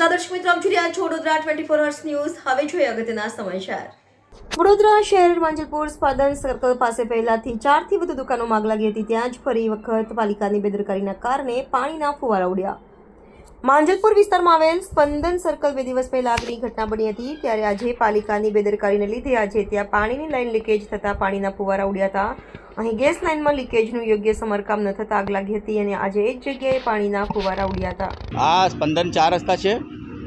છો Vadodara twenty four hours news હવે જોઈએ અગત્યના સમાચાર. વડોદરા શહેર માંજલપુર સ્પાદન સર્કલ પાસે પહેલાથી ચારથી વધુ દુકાનોમાં આગ લાગી હતી. ત્યાં જ ફરી વખત પાલિકાની બેદરકારીના કારણે પાણીના ફુવારા ઉડ્યા. માંજલપુર વિસ્તારમાં આવેલ સ્પંદન સર્કલ બે દિવસ પહેલા આગની ઘટના બની હતી. ત્યારે આજે પાલિકાની બેદરકારીને લીધે આજે ત્યાં પાણીની લાઈન લીકેજ થતાં પાણીના ફુવારા ઉડ્યા હતા. અહીં ગેસ લાઇનમાં લીકેજનું યોગ્ય સમારકામ ન થતાં આગ લાગી હતી અને આજે એક જગ્યાએ પાણીના ફુવારા ઉડ્યા હતા. આ સ્પંદન ચાર રસ્તા છે,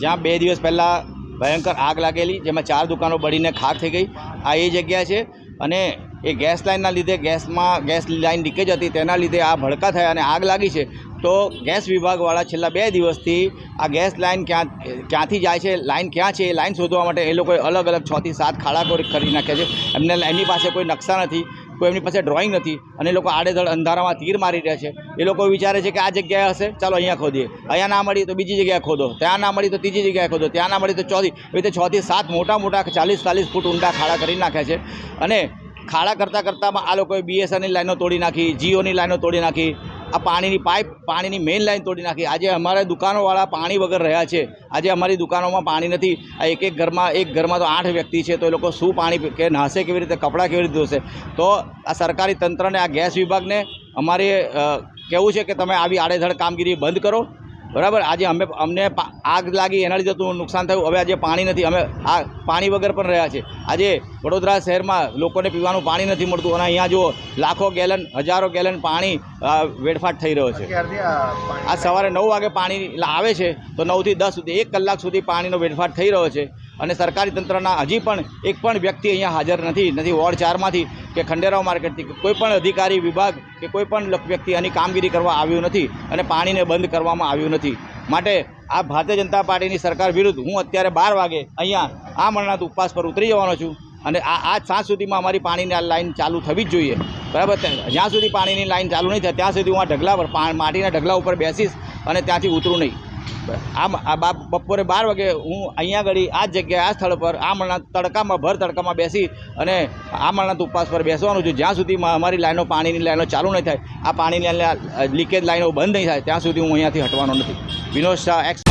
જ્યાં બે દિવસ પહેલાં ભયંકર આગ લાગેલી, જેમાં ચાર દુકાનો બળીને ખાક થઈ ગઈ. આ એ જગ્યા છે અને એ ગેસ લાઇનના લીધે ગેસમાં ગેસ લાઇન લીકેજ હતી, તેના લીધે આ ભડકા થયા અને આગ લાગી છે. તો ગેસ વિભાગવાળા છેલ્લા બે દિવસથી આ ગેસ લાઇન ક્યાં ક્યાંથી જાય છે લાઇન ક્યાં છે, એ લાઇન શોધવા માટે એ લોકોએ અલગ અલગ છથી સાત ખાડા કરી નાખ્યા છે. એમને એમની પાસે કોઈ નકશા નથી, કોઈ એમની પાસે ડ્રોઈંગ નથી અને એ લોકો આડેધડ અંધારામાં તીર મારી રહ્યા છે. એ લોકો વિચારે છે કે આ જગ્યાએ હશે, ચાલો અહીંયા ખોદીએ. અહીંયા ના મળી તો બીજી જગ્યાએ ખોદો, ત્યાં ના મળી તો ત્રીજી જગ્યાએ ખોદો, ત્યાં ના મળી તો ચોથી. એવી રીતે છથી સાત મોટા મોટા ચાલીસ ચાલીસ ફૂટ ઊંડા ખાડા કરી નાખ્યા છે. અને ખાડા કરતાં કરતાંમાં આ લોકોએ બીએસએનની લાઈનો તોડી નાખી જીઓની લાઈનો તોડી નાખી આ પાણીની પાઇપ, પાણીની મેઇન લાઈન તોડી નાખી. આજે અમારા દુકાનોવાળા પાણી વગર રહ્યા છે. આજે અમારી દુકાનોમાં પાણી નથી. આ એક એક ઘરમાં એક ઘરમાં તો આઠ વ્યક્તિ છે, તો એ લોકો શું પાણી કે નાશે કેવી રીતે, કપડાં કેવી રીતે ધોશે? તો આ સરકારી તંત્રને, આ ગેસ વિભાગને અમારે કહેવું છે કે તમે આવી આડેધડ કામગીરી બંધ કરો. બરાબર? આજે અમે અમને આગ લાગી એના લીધે તો નુકસાન થયું. હવે આજે પાણી નથી. અમે આ પાણી વગર પણ રહ્યા છે. આજે વડોદરા શહેરમાં લોકોને પીવાનું પાણી નથી મળતું. અને અહીંયા જુઓ લાખો ગેલન હજારો ગેલન પાણી વેડફાટ થઈ રહ્યો છે. આ સવારે નવ વાગે પાણી આવે છે તો નવથી દસ સુધી એક કલાક સુધી પાણીનો વેડફાટ થઈ રહ્યો છે. અને સરકારી તંત્રના હજી પણ એક પણ વ્યક્તિ અહીંયા હાજર નથી નથી વોર્ડ ચારમાંથી. કે ખંડેરાવ માર્કેટથી કે કોઈ પણ અધિકારી વિભાગ કે કોઈ પણ વ્યક્તિ આની કામગીરી કરવા આવ્યું નથી અને પાણીને બંધ કરવામાં આવ્યું નથી. માટે આ ભારતીય જનતા પાર્ટીની સરકાર વિરુદ્ધ હું અત્યારે બાર વાગે અહીંયા આ મરણાથ ઉપવાસ પર ઉતરી જવાનો છું અને આ આજ સાંજ સુધીમાં અમારી પાણીની આ લાઈન ચાલુ થવી જ જોઈએ. બરાબર? જ્યાં સુધી પાણીની લાઈન ચાલુ નહીં થાય ત્યાં સુધી હું આ ઢગલા પર માટીના ઢગલા ઉપર બેસીશ અને ત્યાંથી ઉતરું નહીં. આમ આ બાપ બપોરે બાર વાગે હું અહીંયા આગળ આ જગ્યાએ, આ સ્થળ પર આ મળના તડકામાં, ભર તડકામાં બેસી અને આ મળના ઉપવાસ પર બેસવાનું છું. જ્યાં સુધી અમારી લાઈનો પાણીની લાઈનો ચાલુ નહીં થાય, આ પાણીની લીકેજ લાઈનો બંધ નહીં થાય, ત્યાં સુધી હું અહીંયાથી હટવાનો નથી. વિનોદ શાહ એક્સ